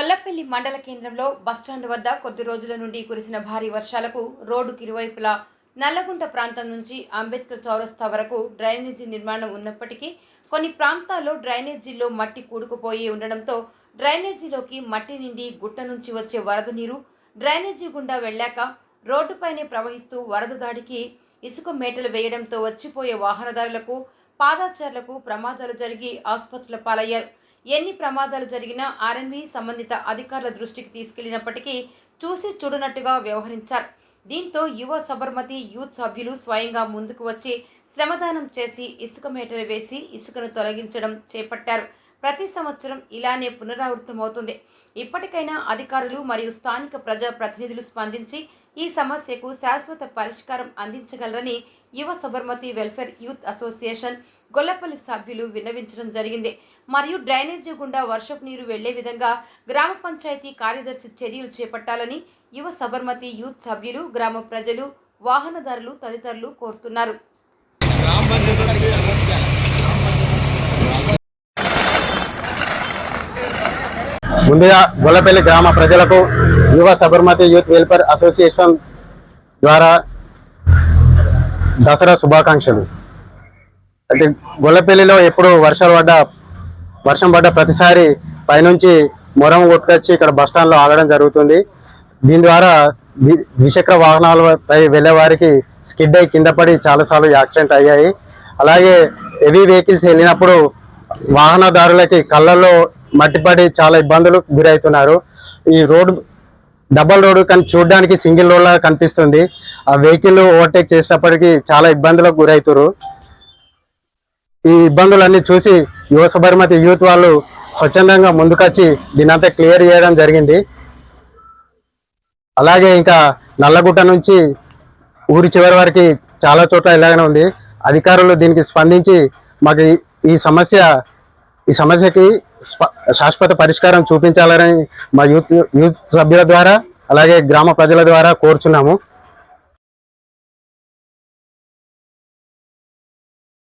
గొల్లపల్లి మండల కేంద్రంలో బస్టాండ్ వద్ద కొద్ది రోజుల నుండి కురిసిన భారీ వర్షాలకు రోడ్డుకి ఇరువైపులా నల్లగుంట ప్రాంతం నుంచి అంబేద్కర్ చౌరస్తా వరకు డ్రైనేజీ నిర్మాణం ఉన్నప్పటికీ కొన్ని ప్రాంతాల్లో డ్రైనేజీల్లో మట్టి కూడుకుపోయి ఉండడంతో డ్రైనేజీలోకి మట్టి నిండి గుట్ట నుంచి వచ్చే వరద నీరు డ్రైనేజీ గుండా వెళ్ళాక రోడ్డుపైనే ప్రవహిస్తూ వరద దాడికి ఇసుక మేటలు వేయడంతో వచ్చిపోయే వాహనదారులకు పాదాచారులకు ప్రమాదాలు జరిగి ఆసుపత్రుల పాలయ్యారు. ఎన్ని ప్రమాదాలు జరిగినా ఆర్ఎన్వి సంబంధిత అధికారుల దృష్టికి తీసుకెళ్ళినప్పటికీ చూసి చూడనట్టుగా వ్యవహరించారు. దీంతో యువ సబర్మతి యూత్ సభ్యులు స్వయంగా ముందుకు వచ్చి శ్రమదానం చేసి ఇసుక మేటలు వేసి ఇసుకను తొలగించడం చేపట్టారు. ప్రతి సంవత్సరం ఇలానే పునరావృతమవుతుంది. ఇప్పటికైనా అధికారులు మరియు స్థానిక ప్రజా ప్రతినిధులు స్పందించి ఈ సమస్యకు శాశ్వత పరిష్కారం అందించగలరని Yuva Sabarmati welfare youth association Gollapalli సభ్యులు విన్నవించడం జరిగింది. మరియు డ్రైనేజీ గుండా వర్షపు నీరు వెళ్ళే విధంగా గ్రామ పంచాయతీ కార్యదర్శి చర్యలు చేపట్టాలని యువ సబర్మతి యూత్ సభ్యులు గ్రామ ప్రజలు వాహనదారులు తదితరులు కోరుతున్నారు. ముందుగా గొల్లపల్లి గ్రామ ప్రజలకు యువ సబర్మతి యూత్ వెల్ఫేర్ అసోసియేషన్ ద్వారా దసరా శుభాకాంక్షలు. అంటే గొల్లపల్లిలో ఎప్పుడు వర్షాలు పడ్డ వర్షం పడ్డ ప్రతిసారి పైనుంచి మొరం కొట్టుకొచ్చి ఇక్కడ బస్ స్టాండ్లో ఆగడం జరుగుతుంది. దీని ద్వారా ద్వి- ద్విచక్ర వాహనాలపై వెళ్ళే వారికి స్కిడ్ అయి కింద పడి చాలాసార్లు యాక్సిడెంట్ అయ్యాయి. అలాగే హెవీ వెహికల్స్ వెళ్ళినప్పుడు వాహనదారులకి కళ్ళల్లో మట్టిపడి చాలా ఇబ్బందులు గురవుతున్నారు. ఈ రోడ్ డబల్ రోడ్ కానీ చూడడానికి సింగిల్ రోడ్ లాగా కనిపిస్తుంది. ఆ వెహికల్ ఓవర్టేక్ చేసేటప్పటికి చాలా ఇబ్బందులకు గురవుతున్నారు ఈ ఇబ్బందులన్నీ చూసి యువ సబర్మతి యూత్ వాళ్ళు స్వచ్ఛందంగా ముందుకొచ్చి దీనంతా క్లియర్ చేయడం జరిగింది. అలాగే ఇంకా నల్లగుట్ట నుంచి ఊరి చివరి వరకు చాలా చోట్ల ఇలాగనే ఉంది. అధికారులు దీనికి స్పందించి మాకు ఈ- ఈ సమస్య ఈ సమస్యకి శాశ్వత పరిష్కారం చూపించాలని మా యూత్ యూత్ సభ్యుల ద్వారా అలాగే గ్రామ ప్రజల ద్వారా కోరుచున్నాము.